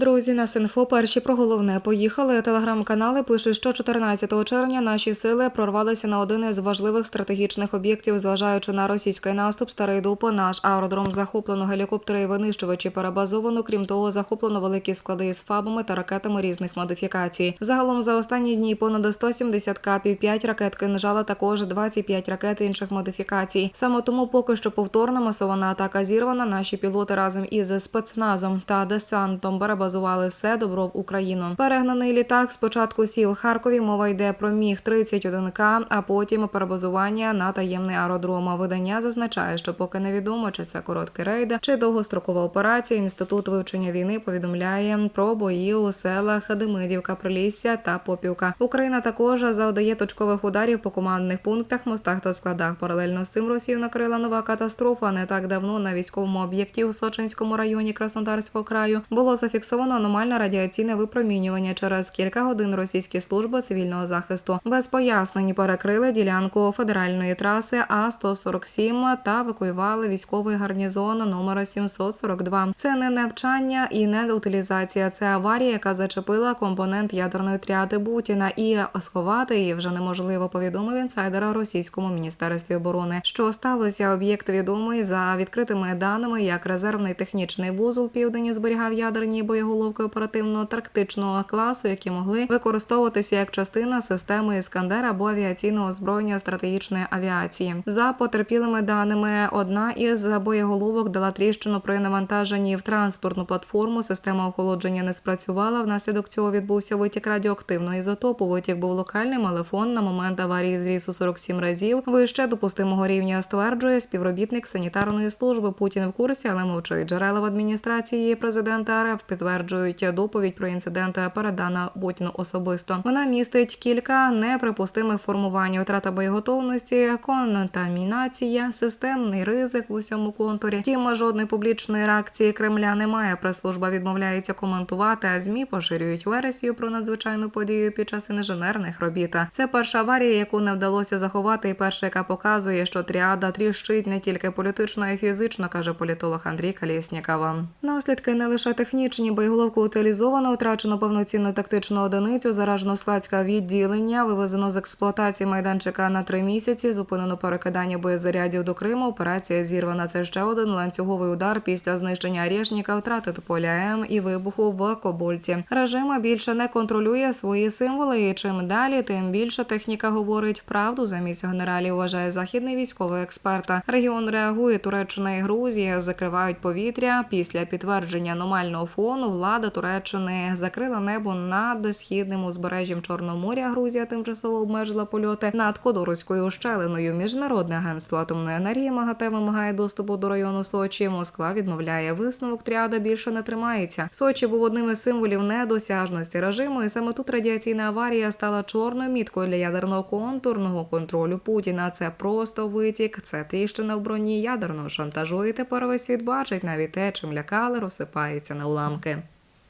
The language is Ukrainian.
Друзі, на Синфо перші про головне поїхали. Телеграм-канали пишуть, що 14 червня наші сили прорвалися на один із важливих стратегічних об'єктів, зважаючи на російський наступ. Старий дуб наш аеродром захоплено гелікоптери і винищувачі перебазовано. Крім того, захоплено великі склади із фабами та ракетами різних модифікацій. Загалом за останні дні понад 170 капів, 5 ракет кинжала, також 25 ракет інших модифікацій. Саме тому поки що повторна масована атака зірвана. Наші пілоти разом із спецназом та десантом перебазували все добро в Україну. Перегнаний літак спочатку сів Харкові. Мова йде про міг 31 к а потім перебазування на таємний аеродром. Видання зазначає, що поки невідомо, чи це короткий рейд, чи довгострокова операція. Інститут вивчення війни повідомляє про бої у селах Демидівка, Прилісся та Попівка. Україна також завдає точкових ударів по командних пунктах, мостах та складах. Паралельно з цим Росію накрила нова катастрофа. Не так давно на військовому об'єкті у Сочинському районі Краснодарського краю було зафіксовано аномальне радіаційне випромінювання. Через кілька годин російські служби цивільного захисту без пояснень перекрили ділянку федеральної траси А 147 та евакуювали військовий гарнізон номер 742. Це не навчання і не утилізація. Це аварія, яка зачепила компонент ядерної тріади Бутіна, і сховати її вже неможливо. Повідомив інсайдер у російському міністерстві оборони. Що сталося? Об'єкт відомий за відкритими даними, як резервний технічний вузол південь зберігав ядерні боєголовки оперативно-тактичного класу, які могли використовуватися як частина системи Іскандер або авіаційного озброєння стратегічної авіації. За потерпілими даними, одна із боєголовок дала тріщину при навантаженні в транспортну платформу. Система охолодження не спрацювала. Внаслідок цього відбувся витік радіоактивного ізотопу. Витік був локальним, але фон на момент аварії зріс у 47 разів. Вище допустимого рівня стверджує співробітник санітарної служби. Путін в курсі, але мовчить. Джерела в адміністрації президента РФ підтверджують доповідь про інцидент передана Путіну особисто. Вона містить кілька неприпустимих формувань: втрата боєготовності, контамінація, системний ризик в усьому контурі. Втім, жодної публічної реакції Кремля немає. Прес-служба відмовляється коментувати, а змі поширюють версію про надзвичайну подію під час інженерних робіт. Це перша аварія, яку не вдалося заховати, і перша, яка показує, що тріада тріщить не тільки політично, а й фізично, каже політолог Андрій Калєснікова. Наслідки не лише технічні, боєголовку утилізовано, втрачено повноцінну тактичну одиницю, заражено складське відділення, вивезено з експлуатації майданчика на три місяці, зупинено перекидання боєзарядів до Криму. Операція зірвана. Це ще один ланцюговий удар після знищення Арєшніка, втрати Тополя М і вибуху в Кобольті. Режим більше не контролює свої символи. І чим далі, тим більше техніка говорить правду замість генералів. Вважає західний військовий експерт. Регіон реагує. Туреччина і Грузія закривають повітря після підтвердження аномального фону. Влада Туреччини закрила небо над східним узбережжям Чорного моря. Грузія тимчасово обмежила польоти над Кодорозькою ущелиною. Міжнародне агентство атомної енергії МАГАТЕ вимагає доступу до району Сочі. Москва відмовляє висновок. Тріада більше не тримається. Сочі був одним із символів недосяжності режиму, і саме тут радіаційна аварія стала чорною міткою для ядерного контурного контролю Путіна. Це просто витік, це тріщина в броні ядерного шантажу. І тепер весь світ бачить навіть те, чим лякали, розсипається на уламки.